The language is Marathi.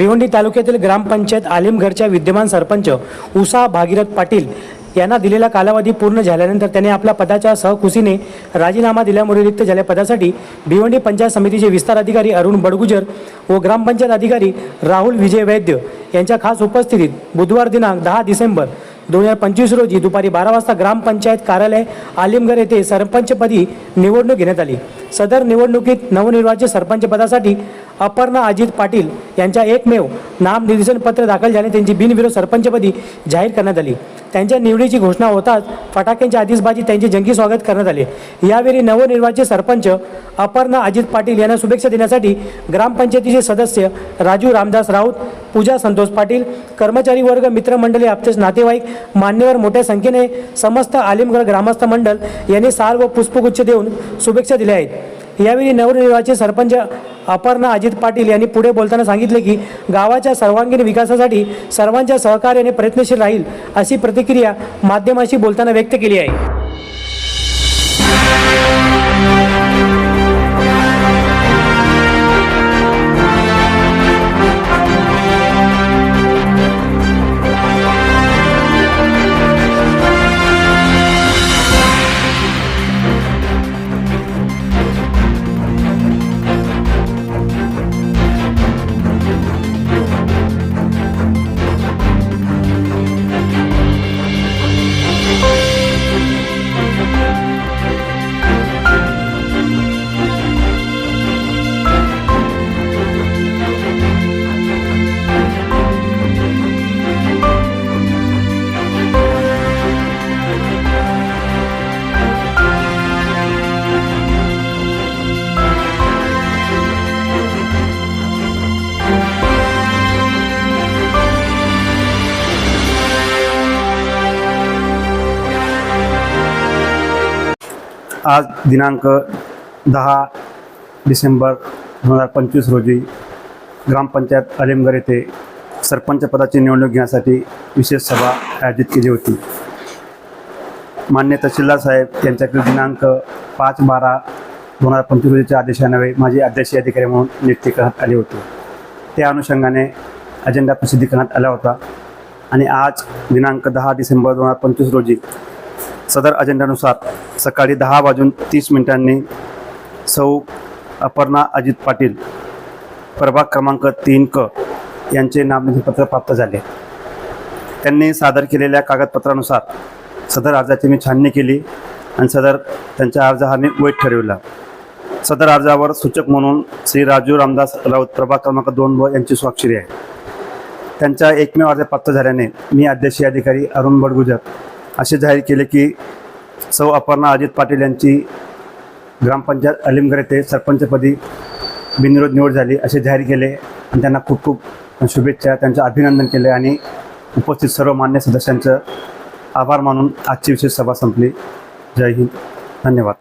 भिवंडी तालुक्यातील ग्रामपंचायत आलिमगडच्या विद्यमान सरपंच उषा भागीरथ पाटील यांना दिलेला कालावधी पूर्ण झाल्यानंतर त्यांनी आपल्या पदाच्या सहकुशीने राजीनामा दिल्यामुळे रिक्त झाल्या पदासाठी भिवंडी पंचायत समितीचे विस्तार अधिकारी अरुण बडगुजर व ग्रामपंचायत अधिकारी राहुल विजय वैद्य यांच्या खास उपस्थितीत बुधवार दिनांक दहा डिसेंबर दोन हजार पंचवीस रोजी दुपारी बारा वाजता ग्रामपंचायत कार्यालय आलिमगड येथे सरपंचपदी निवडणूक घेण्यात आली. सदर निवडणुकीत नवनिर्वाचित सरपंचपदासाठी अपर्णा अजित पाटील यांच्या एकमेव नामनिर्देशन पत्र दाखल झाले. त्यांची बिनविरोध सरपंचपदी जाहीर करण्यात आली. त्यांच्या निवडीची घोषणा होताच फटाक्यांच्या आतिषबाजी त्यांचे जंगी स्वागत करण्यात आले. यावेळी नवनिर्वाचित सरपंच अपर्णा अजित पाटील यांना शुभेच्छा देण्यासाठी ग्रामपंचायतीचे सदस्य राजू रामदास राऊत पूजा संतोष पाटील कर्मचारी वर्ग मित्रमंडळी आपतेच नातेवाईक मान्यवर मोठ्या संख्येने समस्त आलिमगड ग्रामस्थ मंडळ यांनी साल व पुष्पगुच्छ देऊन शुभेच्छा दिल्या आहेत. यावेळी नवनिर्वाचित सरपंच अपर्णा अजित पाटील यांनी पुढे बोलताना सांगितले की गावाच्या सर्वांगीण विकासासाठी सर्वांच्या सहकार्याने प्रयत्नशील राहील अशी प्रतिक्रिया माध्यमाशी बोलताना व्यक्त केली आहे. आज दिनांक दहा डिसेंबर दोन हजार पंचवीस रोजी ग्रामपंचायत अलिमगड येथे सरपंच पदाची निवडणूक घेण्यासाठी विशेष सभा आयोजित केली होती. मान्य तहसीलदार साहेब यांच्याकडे दिनांक पाच बारा दोन हजार पंचवीस रोजीच्या आदेशान्वये माझी अध्यक्षीय अधिकारी म्हणून नियुक्ती करण्यात आली होती. त्या अनुषंगाने अजेंडा प्रसिद्धी करण्यात आला होता आणि आज दिनांक दहा डिसेंबर दोन हजार पंचवीस रोजी सदर अजेंड्यानुसार सकाळी दहा वाजून तीस मिनिटांनी सौ अपर्णा अजित पाटील प्रभाग क्रमांक तीन क यांचे नामनिधीपत्र प्राप्त झाले. त्यांनी सादर केलेल्या कागदपत्रानुसार सदर अर्जाची मी छाननी केली आणि सदर त्यांच्या अर्ज हा मी वैध ठरविला. सदर अर्जावर सूचक म्हणून श्री राजू रामदास राऊत प्रभाग क्रमांक दोन व यांची स्वाक्षरी आहे. त्यांच्या एकमेव अर्ज प्राप्त झाल्याने मी अध्यक्षीय अधिकारी अरुण बडगुजर असे जाहीर केले की सौ अपर्णा अजित पाटील यांची ग्रामपंचायत अलिमगड येथे सरपंचपदी बिनविरोध निवड झाली असे जाहीर केले. आणि त्यांना खूप खूप शुभेच्छा त्यांचं अभिनंदन केले आणि उपस्थित सर्व मान्य सदस्यांचं आभार मानून आजची विशेष सभा संपली. जय हिंद. धन्यवाद.